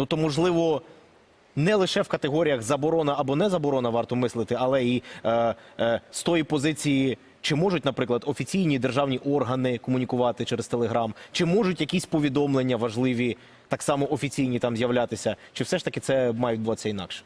Ну то можливо. Не лише в категоріях заборона або не заборона варто мислити, але і е, е, з тої позиції, чи можуть, наприклад, офіційні державні органи комунікувати через Телеграм, чи можуть якісь повідомлення важливі, так само офіційні там з'являтися, чи все ж таки це має відбуватися інакше?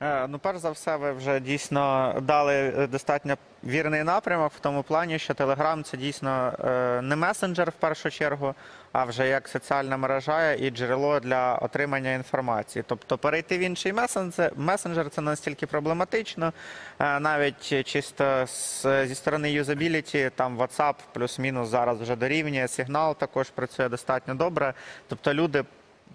Е, Ну, перш за все, ви вже дійсно дали достатньо вірний напрямок в тому плані, що Telegram це дійсно е, не месенджер в першу чергу, а вже як соціальна мережа і джерело для отримання інформації. Тобто перейти в інший месенджер, месенджер це настільки проблематично, е, навіть чисто зі сторони юзабіліті, там WhatsApp плюс-мінус зараз вже дорівнює, сигнал також працює достатньо добре. Тобто люди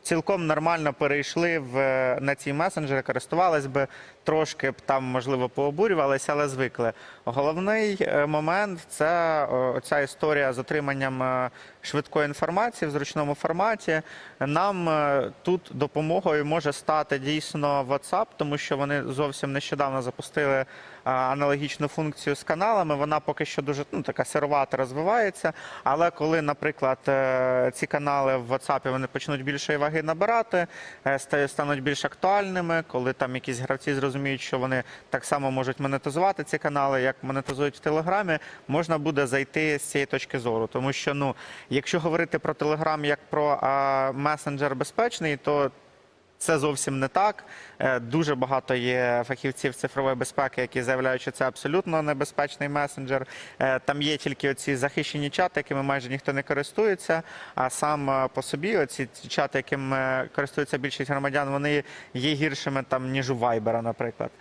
цілком нормально перейшли в, на ці месенджери, користувались би, трошки б там, можливо, пообурювалися, але звикли. Головний е, момент це ця історія з отриманням е, швидкої інформації в зручному форматі. Нам е, тут допомогою може стати дійсно WhatsApp, тому що вони зовсім нещодавно запустили е, аналогічну функцію з каналами. Вона поки що дуже ну, така сировата розвивається. Але коли, наприклад, е, ці канали в WhatsApp вони почнуть більшої ваги набирати, е, стануть більш актуальними, коли там якісь гравці зрозуміють, що вони так само можуть монетизувати ці канали, як монетизують в Телеграмі, можна буде зайти з цієї точки зору. Тому що, ну, якщо говорити про Телеграм як про а, месенджер безпечний, то це зовсім не так. Е, Дуже багато є фахівців цифрової безпеки, які заявляють, що це абсолютно небезпечний месенджер. Е, Там є тільки оці захищені чати, якими майже ніхто не користується. А сам е, по собі оці чати, якими користується більшість громадян, вони є гіршими там ніж у Viber, наприклад.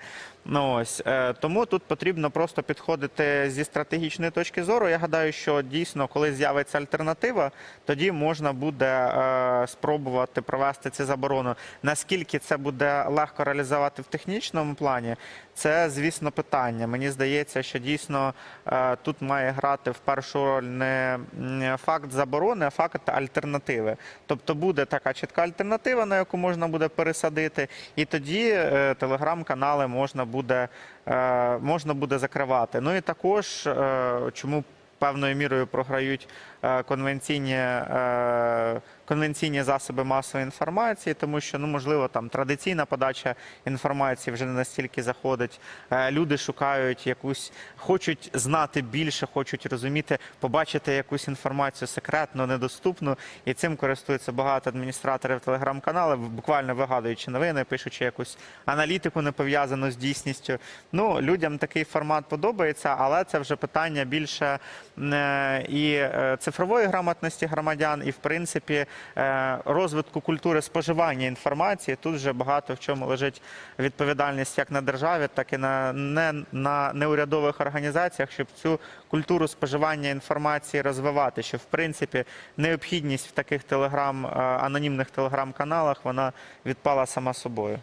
Ну ось е, тому тут потрібно просто підходити зі стратегічної точки зору. Я гадаю, що дійсно, коли з'явиться альтернатива, тоді можна буде е, спробувати провести ці заборону. Наскільки це буде легко реалізувати в технічному плані, це звісно питання. Мені здається, що дійсно е, тут має грати в першу роль не факт заборони, а факт альтернативи. Тобто буде така чітка альтернатива, на яку можна буде пересадити, і тоді телеграм-канали можна буде, е, можна буде закривати. Ну і також е, чому певною мірою програють е, конвенційні, конвенційні засоби масової інформації, тому що ну можливо там традиційна подача інформації вже не настільки заходить. Е, Люди шукають якусь, хочуть знати більше, хочуть розуміти, побачити якусь інформацію секретну, недоступну, і цим користується багато адміністраторів телеграм-каналів, буквально вигадуючи новини, пишучи якусь аналітику не пов'язану з дійсністю. Ну людям такий формат подобається, але це вже питання більше е, і е, цифрової грамотності громадян, і в принципі розвитку культури споживання інформації. Тут вже багато в чому лежить відповідальність як на державі, так і на не на неурядових організаціях, щоб цю культуру споживання інформації розвивати. Що в принципі необхідність в таких телеграм е, анонімних телеграм-каналах вона відпала сама собою.